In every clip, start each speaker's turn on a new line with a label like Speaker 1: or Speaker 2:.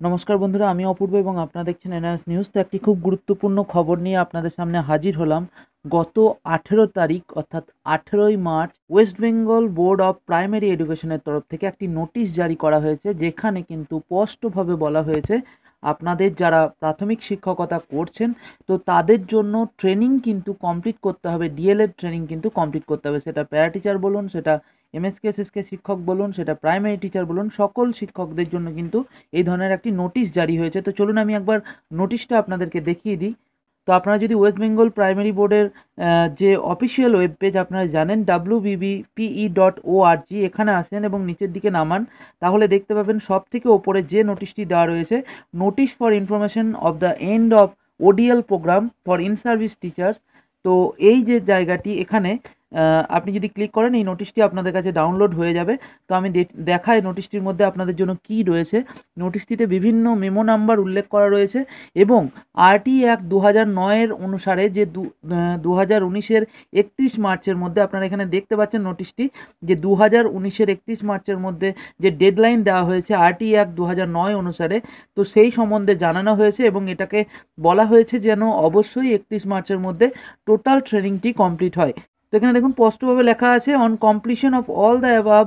Speaker 1: নমস্কার বন্ধুরা, আমি অপূর্ব এবং আপনারা দেখছেন এনআরএস নিউজ। তো একটি খুব গুরুত্বপূর্ণ খবর নিয়ে আপনাদের সামনে হাজির হলাম। গত আঠেরো তারিখ, অর্থাৎ আঠেরোই March, West Bengal board of primary এডুকেশনের তরফ থেকে একটি নোটিশ জারি করা হয়েছে, যেখানে কিন্তু স্পষ্টভাবে বলা হয়েছে, আপনাদের যারা প্রাথমিক শিক্ষকতা করছেন, তো তাদের জন্য ট্রেনিং কিন্তু কমপ্লিট করতে হবে ডিএলএড ট্রেনিং কিন্তু কমপ্লিট করতে হবে। সেটা প্যারা টিচার বলুন, সেটা এমএসকে এসএসকে শিক্ষক বলুন, সেটা প্রাইমারি টিচার বলুন, সকল শিক্ষকদের জন্য কিন্তু এই ধরনের একটি নোটিশ জারি হয়েছে। তো চলুন আমি একবার নোটিশটা আপনাদেরকে দেখিয়ে দিই। তো আপনারা যদি ওয়েস্ট বেঙ্গল প্রাইমারি বোর্ডের যে অফিসিয়াল ওয়েব পেজ আপনারা জানেন W BBPE dot O R G এখানে আসেন এবং নিচের দিকে নামান, তাহলে দেখতে পাবেন সব থেকে ওপরে যে নোটিশটি দেওয়া রয়েছে notice for information of the end of ODL program for in service teachers তো এই যে জায়গাটি, এখানে আপনি যদি ক্লিক করেন, এই নোটিশটি আপনাদের কাছে ডাউনলোড হয়ে যাবে। তো আমি দেখাই নোটিশটির মধ্যে আপনাদের জন্য কি রয়েছে। নোটিশটিতে বিভিন্ন মেমো নাম্বার উল্লেখ করা রয়েছে এবং আরটি অ্যাক্ট দু হাজার নয়ের অনুসারে যে দু হাজার উনিশের একত্রিশ মার্চের মধ্যে আপনারা এখানে দেখতে পাচ্ছেন নোটিশটি যে দু হাজার উনিশের একত্রিশ মার্চের মধ্যে যে ডেডলাইন দেওয়া হয়েছে আরটি অ্যাক্ট দু হাজার নয় অনুসারে, তো সেই সম্বন্ধে জানানো হয়েছে এবং এটাকে বলা হয়েছে যেন অবশ্যই একত্রিশ মার্চের মধ্যে টোটাল ট্রেনিংটি কমপ্লিট হয়। তো এখানে দেখুন স্পষ্টভাবে লেখা আছে on completion of all the above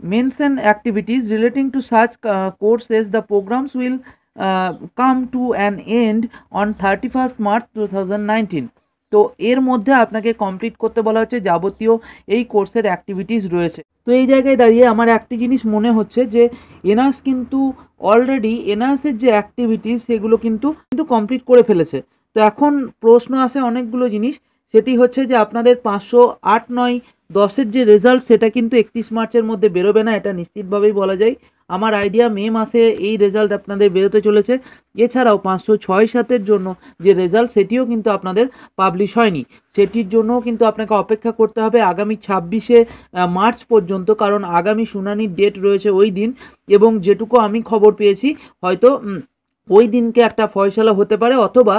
Speaker 1: mention activities relating to such uh, courses the programs will uh, come to an end on 31st March 2019 তো এর মধ্যে আপনাকে কমপ্লিট করতে বলা হচ্ছে যাবতীয় এই কোর্সের অ্যাক্টিভিটিস রয়েছে। তো এই জায়গায় দাঁড়িয়ে আমার একটি জিনিস মনে হচ্ছে যে এনআস কিন্তু অলরেডি এনআসের যে অ্যাক্টিভিটিস সেগুলো কিন্তু কিন্তু কমপ্লিট করে ফেলেছে। তো এখন প্রশ্ন আসে অনেকগুলো জিনিস। সেটি হচ্ছে যে আপনাদের পাঁচশো আট নয় দশের যে রেজাল্ট সেটা কিন্তু একত্রিশ মার্চের মধ্যে বেরোবে না, এটা নিশ্চিতভাবেই বলা যায়। আমার আইডিয়া মে মাসে এই রেজাল্ট আপনাদের বেরোতে চলেছে। এছাড়াও পাঁচশো ছয় সাতের জন্য যে রেজাল্ট সেটিও কিন্তু আপনাদের পাবলিশ হয়নি। সেটির জন্যও কিন্তু আপনাকে অপেক্ষা করতে হবে আগামী ছাব্বিশে মার্চ পর্যন্ত, কারণ আগামী শুনানির ডেট রয়েছে ওই দিন। এবং যেটুকু আমি খবর পেয়েছি, হয়তো ওই দিনকে একটা ফয়সালা হতে পারে অথবা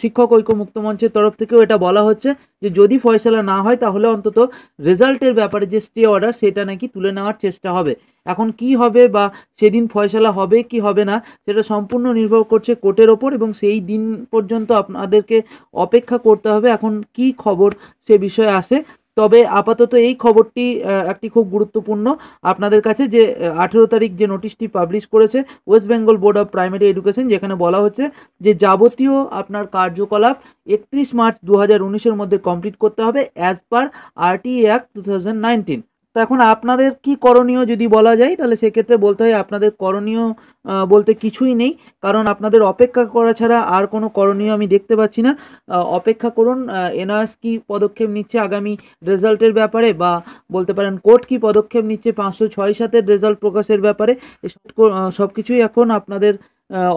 Speaker 1: শিক্ষক ঐক্য মুক্ত মঞ্চের তরফ থেকেও এটা বলা হচ্ছে যে যদি ফয়সালা না হয় তাহলে অন্তত রেজাল্টের ব্যাপারে যে স্টে অর্ডার সেটা নাকি তুলে নেওয়ার চেষ্টা হবে। এখন কি হবে বা সেদিন ফয়সালা হবে কি হবে না সেটা সম্পূর্ণ নির্ভর করছে কোর্টের ওপর এবং সেই দিন পর্যন্ত আপনাদেরকে অপেক্ষা করতে হবে। এখন কি খবর সে বিষয়ে আসে তবে আপাতত এই খবরটি একটি খুব গুরুত্বপূর্ণ। আপনাদের কাছে যে আঠেরো তারিখ যে নোটিশটি পাবলিশ করেছে West Bengal board of primary education যেখানে বলা হচ্ছে যে, যাবতীয় আপনার কার্যকলাপ একত্রিশ মার্চ দু হাজার মধ্যে কমপ্লিট করতে হবে as per RT act two thousand nineteen তো এখন আপনাদের কি করণীয় যদি বলা যায়, তাহলে সেক্ষেত্রে বলতে হয় আপনাদের করণীয় বলতে কিছুই নেই। কারণ আপনাদের অপেক্ষা করা ছাড়া আর কোনো করণীয় আমি দেখতে পাচ্ছি না। অপেক্ষা করুন এনআরএস কি পদক্ষেপ নিচ্ছে আগামী রেজাল্টের ব্যাপারে বা বলতে পারেন কোর্ট কি পদক্ষেপ নিচ্ছে পাঁচশো ছয় সাতের রেজাল্ট প্রকাশের ব্যাপারে সব কিছুই এখন আপনাদের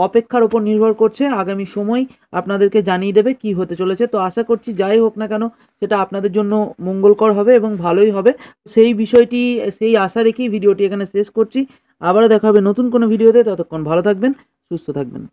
Speaker 1: অপেক্ষার ওপর নির্ভর করছে। আগামী সময় আপনাদেরকে জানিয়ে দেবে কি হতে চলেছে। তো আশা করছি যাই হোক না কেন, সেটা আপনাদের জন্য মঙ্গলকর হবে এবং ভালোই হবে। সেই বিষয়টি, সেই আশা রেখেই ভিডিওটি এখানে শেষ করছি। আবারও দেখা হবে নতুন কোনো ভিডিওতে। ততক্ষণ ভালো থাকবেন, সুস্থ থাকবেন।